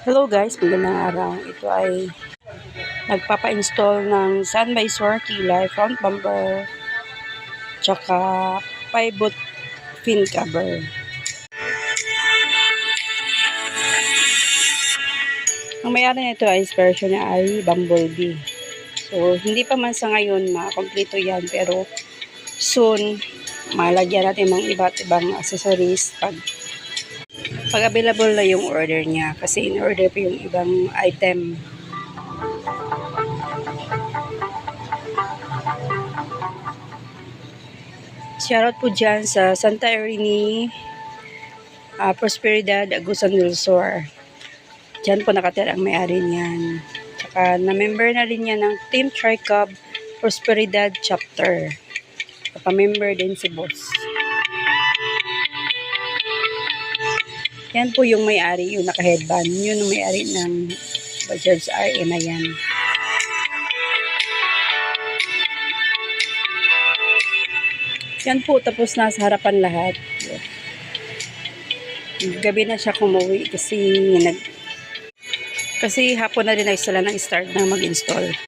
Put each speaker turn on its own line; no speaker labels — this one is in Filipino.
Hello guys, magandang araw. Ito ay nagpapa-install ng Sunvisor, kilay, front bumper, tsaka pivot fin cover. Ang mayari nito ay version niya ay Bumblebee. So, hindi pa man sa ngayon makompleto yan, pero soon, malagyan natin mga iba't ibang accessories pag pag available na yung order niya kasi in order pa yung ibang item. Shoutout po dyan sa Santa Irene, uh, Prosperidad, Agusan del Sur. Dyan po nakatira ang may-ari niyan. Tsaka na-member na rin niya ng Team Tricub Prosperidad Chapter. Kapamember din si boss. Yan po yung may-ari, yung naka-headband. Yun yung may-ari ng Bajaj RE na yan. Po, tapos nasa harapan lahat. Gabi na siya kumuwi kasi nag kasi hapon na rin ay sila nang start na mag-install.